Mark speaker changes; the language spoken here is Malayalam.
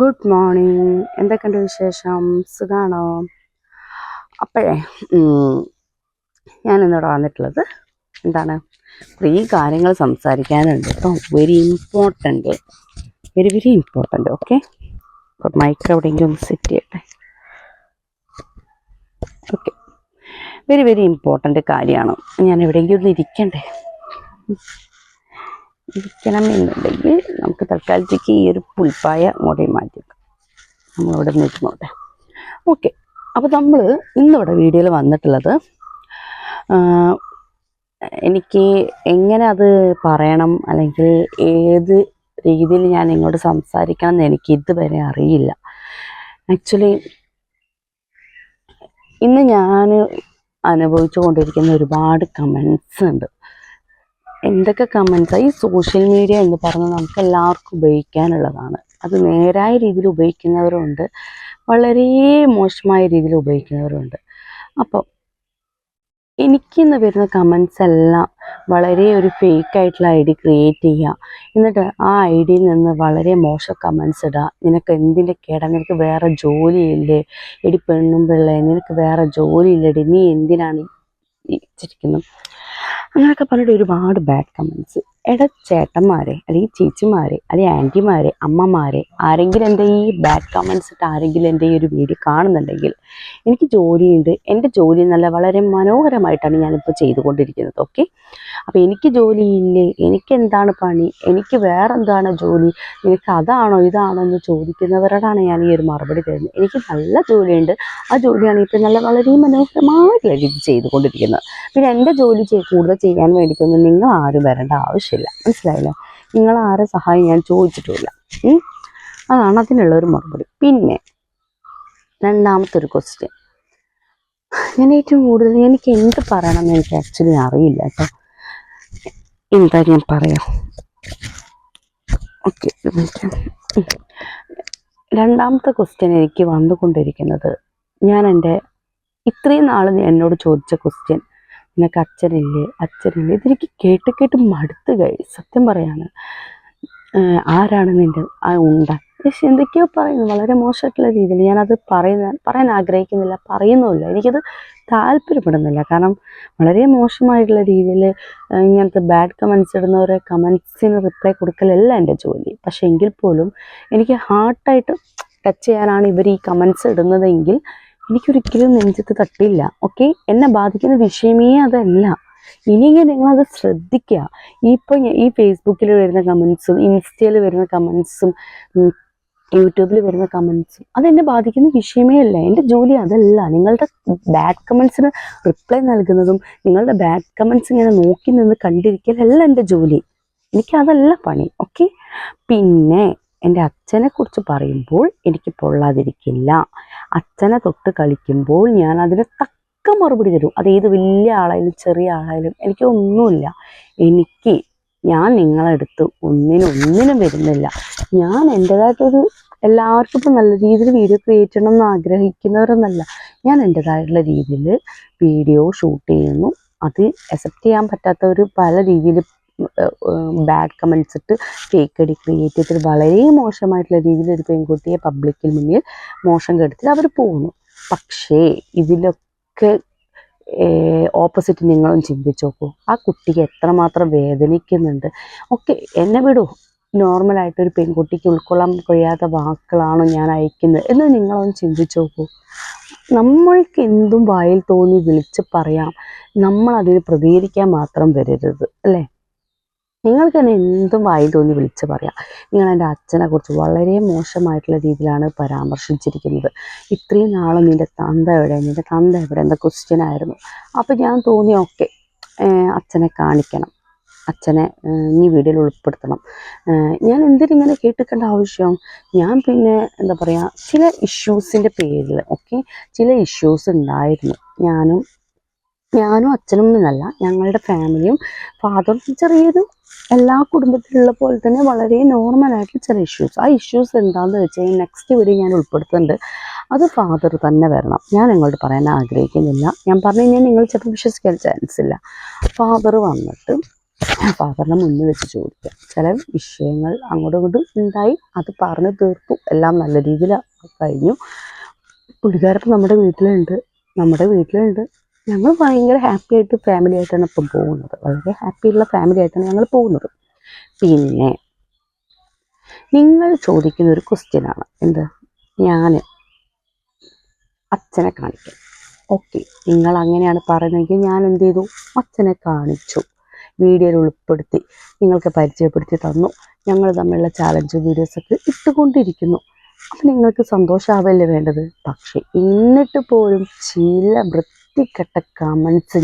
Speaker 1: ഗുഡ് മോർണിംഗ് എന്തൊക്കെയുണ്ട് വിശേഷം? സുഖാണോ? അപ്പോഴേ ഞാനിന്നിവിടെ വന്നിട്ടുള്ളത് എന്താണ്? കുറേ കാര്യങ്ങൾ സംസാരിക്കാനുണ്ട് കേട്ടോ. Very important very very important okay അപ്പോൾ മൈക്ക് എവിടെയെങ്കിലും ഒന്ന് സെറ്റ് ചെയ്യട്ടെ. ഓക്കെ വെരി വെരി ഇമ്പോർട്ടന്റ് കാര്യമാണ്. ഞാൻ എവിടെയെങ്കിലും ഒന്ന് ഇരിക്കണ്ടേ? ഇരിക്കണം എന്നുണ്ടെങ്കിൽ നമുക്ക് തൽക്കാലത്തേക്ക് ഈ ഒരു പുൽപ്പായ അങ്ങോട്ടേ മാറ്റി വെക്കാം നമ്മളിവിടെ നിൽക്കുന്നോട്ടെ. ഓക്കെ. അപ്പോൾ നമ്മൾ ഇന്നിവിടെ വീഡിയോയിൽ വന്നിട്ടുള്ളത് എനിക്ക് എങ്ങനെ അത് പറയണം അല്ലെങ്കിൽ ഏത് രീതിയിൽ ഞാൻ നിങ്ങളോട് സംസാരിക്കണം എന്ന് എനിക്ക് ഇതുവരെ അറിയില്ല. ആക്ച്വലി ഇന്ന് ഞാൻ അനുഭവിച്ചു കൊണ്ടിരിക്കുന്ന ഒരുപാട് കമൻസ് ഉണ്ട്. എന്തൊക്കെ കമൻസ് ഈ സോഷ്യൽ മീഡിയ എന്ന് പറഞ്ഞാൽ നമുക്ക് എല്ലാവർക്കും ഉപയോഗിക്കാനുള്ളതാണ്. അത് നേരായ രീതിയിൽ ഉപയോഗിക്കുന്നവരുണ്ട്. വളരെ മോശമായ രീതിയിൽ ഉപയോഗിക്കുന്നവരുണ്ട്. അപ്പോൾ എനിക്കിന്ന് വരുന്ന കമൻസ് എല്ലാം വളരെ ഒരു ഫേക്ക് ആയിട്ടുള്ള ഐ ഡി ക്രിയേറ്റ് ചെയ്യുക. എന്നിട്ട് ആ ഐ ഡിയിൽ നിന്ന് വളരെ മോശം കമൻസ് ഇടുക. നിനക്ക് എന്തിന്റെ കേടാ? നിനക്ക് വേറെ ജോലിയില്ലേ എടി പെണ്ണും പിള്ളേ നിനക്ക് വേറെ ജോലിയില്ലടി നീ എന്തിനാണ് ഇച്ചിരിക്കുന്നത് ചിരിക്കുന്നത് അങ്ങനെയൊക്കെ പറഞ്ഞിട്ട് ഒരുപാട് ബാഡ് കമൻസ് എടാ ചേട്ടന്മാരെ അല്ലെങ്കിൽ ചേച്ചിമാരെ അല്ലെങ്കിൽ ആന്റിമാരെ അമ്മമാരെ ആരെങ്കിലും എന്റെ ഈ ബാഡ് കമൻസ് ഇട്ട് ആരെങ്കിലും എന്റെ ഈ ഒരു വീഡിയോ കാണുന്നുണ്ടെങ്കിൽ എനിക്ക് ജോലിയുണ്ട്. എന്റെ ജോലി നല്ല വളരെ മനോഹരമായിട്ടാണ് ഞാനിപ്പോൾ ചെയ്തുകൊണ്ടിരിക്കുന്നത് ഓക്കെ അപ്പോൾ എനിക്ക് ജോലിയില്ലേ? എനിക്ക് എന്താണ് പണി? എനിക്ക് വേറെ എന്താണ് ജോലി? നിനക്ക് അതാണോ ഇതാണോ എന്ന് ചോദിക്കുന്നവരോടാണ് ഞാൻ ഈ ഒരു മറുപടി തരുന്നത്. എനിക്ക് നല്ല ജോലിയുണ്ട്. ആ ജോലിയാണ് ഇപ്പോൾ നല്ല വളരെ മനോഹരമായിട്ടുള്ള രീതി ചെയ്തുകൊണ്ടിരിക്കുന്നത്. പിന്നെ എന്റെ ജോലി കൂടുതൽ ചെയ്യാൻ വേണ്ടിയിട്ടൊന്നും നിങ്ങൾ ആരും വരേണ്ട ആവശ്യമില്ല മനസ്സിലായില്ല? നിങ്ങൾ ആരെ സഹായം ഞാൻ ചോദിച്ചിട്ടുമില്ല. അതാണ് അതിനുള്ള ഒരു മറുപടി. പിന്നെ രണ്ടാമത്തെ ഒരു ക്വസ്റ്റ്യൻ ഞാൻ ഏറ്റവും കൂടുതൽ എനിക്ക് എന്ത് പറയണമെന്ന് എനിക്ക് ആക്ച്വലി അറിയില്ല കേട്ടോ. എന്താ ഞാൻ പറയാം? ഓക്കെ രണ്ടാമത്തെ ക്വസ്റ്റ്യൻ എനിക്ക് വന്നുകൊണ്ടിരിക്കുന്നത് ഞാൻ എന്റെ ഇത്രയും നാൾ എന്നോട് ചോദിച്ച ക്വസ്റ്റ്യൻ നിനക്ക് അച്ഛനില്ലേ? അച്ഛനില്ലേ? ഇതെനിക്ക് കേട്ട് കേട്ട് മടുത്ത് കഴി സത്യം പറയാണ്. ആരാണ് നിന്റെ ആ ഉണ്ട? പക്ഷെ എന്തൊക്കെയോ പറയുന്നു. വളരെ മോശമായിട്ടുള്ള രീതിയിൽ. ഞാനത് പറയുന്ന പറയാൻ ആഗ്രഹിക്കുന്നില്ല. പറയുന്നുമില്ല. എനിക്കത് താല്പര്യപ്പെടുന്നില്ല. കാരണം വളരെ മോശമായിട്ടുള്ള രീതിയിൽ ഇങ്ങനത്തെ ബാഡ് കമൻസ് ഇടുന്നവരെ കമൻസിന് റിപ്ലൈ കൊടുക്കലല്ല എന്റെ ജോലി. പക്ഷേ എങ്കിൽ പോലും എനിക്ക് ഹാർട്ടായിട്ട് ടച്ച് ചെയ്യാനാണ് ഇവർ ഈ കമൻസ് ഇടുന്നതെങ്കിൽ എനിക്കൊരിക്കലും നെഞ്ചത്ത് തട്ടില്ല ഓക്കെ എന്നെ ബാധിക്കുന്ന വിഷയമേ അതല്ല. ഇനിയെങ്കിലും നിങ്ങളത് ശ്രദ്ധിക്കുക. ഇപ്പോൾ ഈ ഫേസ്ബുക്കിൽ വരുന്ന കമൻസും ഇൻസ്റ്റയിൽ വരുന്ന കമൻസും യൂട്യൂബിൽ വരുന്ന കമൻസും അതെന്നെ ബാധിക്കുന്ന വിഷയമേ അല്ല. എന്റെ ജോലി അതല്ല. നിങ്ങളുടെ ബാഡ് കമൻസിന് റിപ്ലൈ നൽകുന്നതും നിങ്ങളുടെ ബാഡ് കമൻസ് ഇങ്ങനെ നോക്കി നിന്ന് കണ്ടിരിക്കലല്ല എന്റെ ജോലി. എനിക്കതല്ല പണി ഓക്കെ പിന്നെ എന്റെ അച്ഛനെ കുറിച്ച് പറയുമ്പോൾ എനിക്ക് പൊള്ളാതിരിക്കില്ല അച്ഛനെ തൊട്ട് കളിക്കുമ്പോൾ ഞാൻ അതിന് തക്ക മറുപടി തരും. അത് ഏത് വലിയ ആളായാലും ചെറിയ ആളായാലും എനിക്ക് ഒന്നുമില്ല. എനിക്ക് ഞാൻ നിങ്ങളെടുത്ത് ഒന്നിനും ഒന്നിനും വരുന്നില്ല. ഞാൻ എന്റെതായിട്ടൊരു എല്ലാവർക്കും ഇപ്പം നല്ല രീതിയിൽ വീഡിയോ ക്രിയേറ്റ് ചെയ്യണം എന്ന് ആഗ്രഹിക്കുന്നവരൊന്നല്ല. ഞാൻ എന്റെതായിട്ടുള്ള രീതിയിൽ വീഡിയോ ഷൂട്ട് ചെയ്യുന്നു. അത് അക്സെപ്റ്റ് ചെയ്യാൻ പറ്റാത്തവർ പല രീതിയിൽ ബാഡ് കമൻസ് ഇട്ട് ഫേക്ക് ഐ ഡി ക്രിയേറ്റ് ചെയ്തിട്ട് വളരെ മോശമായിട്ടുള്ള രീതിയിൽ ഒരു പെൺകുട്ടിയെ പബ്ലിക്കിൽ മുന്നിൽ മോശം കെടുത്തി അവർ പോകുന്നു പക്ഷേ ഇതിലൊക്കെ ഓപ്പോസിറ്റ് നിങ്ങളും ചിന്തിച്ചു നോക്കൂ. ആ കുട്ടിക്ക് എത്രമാത്രം വേദനിക്കുന്നുണ്ട്. ഓക്കെ എന്നെ വിടൂ. നോർമലായിട്ട് ഒരു പെൺകുട്ടിക്ക് ഉൾക്കൊള്ളാൻ കഴിയാത്ത വാക്കുകളാണോ ഞാൻ അയക്കുന്നത് എന്ന് നിങ്ങളൊന്ന് ചിന്തിച്ചു നോക്കൂ. നമ്മൾക്ക് എന്തും വായിൽ തോന്നി വിളിച്ച് പറയാം. നമ്മൾ അതിന് പ്രതികരിക്കാൻ മാത്രം വരരുത്. അല്ലേ? നിങ്ങൾക്ക് തന്നെ എന്തും വായിൽ തോന്നി വിളിച്ച് പറയാം. നിങ്ങൾ എന്റെ അച്ഛനെ കുറിച്ച് വളരെ മോശമായിട്ടുള്ള രീതിയിലാണ് പരാമർശിച്ചിരിക്കുന്നത്. ഇത്രയും നാളും നിന്റെ തന്ത എവിടെ? നിന്റെ തന്ത എവിടെ? എന്ന ക്വസ്റ്റ്യൻ ആയിരുന്നു. അപ്പോൾ ഞാൻ തോന്നി ഓക്കെ അച്ഛനെ കാണിക്കണം. അച്ഛനെ ഈ വീഡിയോയിൽ ഉൾപ്പെടുത്തണം. ഞാൻ എന്തിനിങ്ങനെ കേട്ടിക്കേണ്ട ആവശ്യം? ഞാൻ പിന്നെ എന്താ പറയുക ചില ഇഷ്യൂസിന്റെ പേരിൽ ഓക്കെ? ചില ഇഷ്യൂസ് ഉണ്ടായിരുന്നു. ഞാനും ഞാനും അച്ഛനും എന്നല്ല ഞങ്ങളുടെ ഫാമിലിയും ഫാദറും ചെറിയൊരു എല്ലാ കുടുംബത്തിലുള്ള പോലെ തന്നെ വളരെ നോർമൽ ആയിട്ടുള്ള ചില ഇഷ്യൂസ് ആ ഇഷ്യൂസ് എന്താണെന്ന് വെച്ചാൽ നെക്സ്റ്റ് വീഡിയോ ഞാൻ ഉൾപ്പെടുത്തുന്നുണ്ട്. അത് ഫാദർ തന്നെ വരണം. ഞാൻ നിങ്ങളോട് പറയാൻ ആഗ്രഹിക്കുന്നില്ല. ഞാൻ പറഞ്ഞു കഴിഞ്ഞാൽ നിങ്ങൾ ചിലപ്പോൾ വിശ്വസിക്കാൻ ചാൻസ് ഇല്ല. ഫാദർ വന്നിട്ട് ഫാദറിനെ മുന്നിൽ വെച്ച് ചോദിക്കുക. ചില വിഷയങ്ങൾ അങ്ങോട്ടും ഇങ്ങോട്ടും ഉണ്ടായി. അത് പറഞ്ഞു തീർത്തു. എല്ലാം നല്ല രീതിയിൽ കഴിഞ്ഞു. പുള്ളിക്കാരപ്പം നമ്മുടെ വീട്ടിലുണ്ട്. നമ്മുടെ വീട്ടിലുണ്ട്. ഞങ്ങൾ ഭയങ്കര ഹാപ്പി ആയിട്ട് ഫാമിലി ആയിട്ടാണ് ഇപ്പം പോകുന്നത്. വളരെ ഹാപ്പി ഉള്ള ഫാമിലി ആയിട്ടാണ് ഞങ്ങൾ പോകുന്നത്. പിന്നെ നിങ്ങൾ ചോദിക്കുന്ന ഒരു ക്വസ്റ്റ്യനാണ് എന്ത്? ഞാൻ അച്ഛനെ കാണിക്കാം. ഓക്കെ നിങ്ങൾ അങ്ങനെയാണ് പറയുന്നതെങ്കിൽ ഞാൻ എന്ത് ചെയ്തു? അച്ഛനെ കാണിച്ചു. വീഡിയോയിൽ ഉൾപ്പെടുത്തി. നിങ്ങൾക്ക് പരിചയപ്പെടുത്തി തന്നു. ഞങ്ങൾ തമ്മിലുള്ള ചാലഞ്ച് വീഡിയോസൊക്കെ ഇട്ടുകൊണ്ടിരിക്കുന്നു. അപ്പം നിങ്ങൾക്ക് സന്തോഷമാവല്ലേ വേണ്ടത്? പക്ഷേ എന്നിട്ട് പോലും ചില വൃത്തികെട്ട കമൻസ്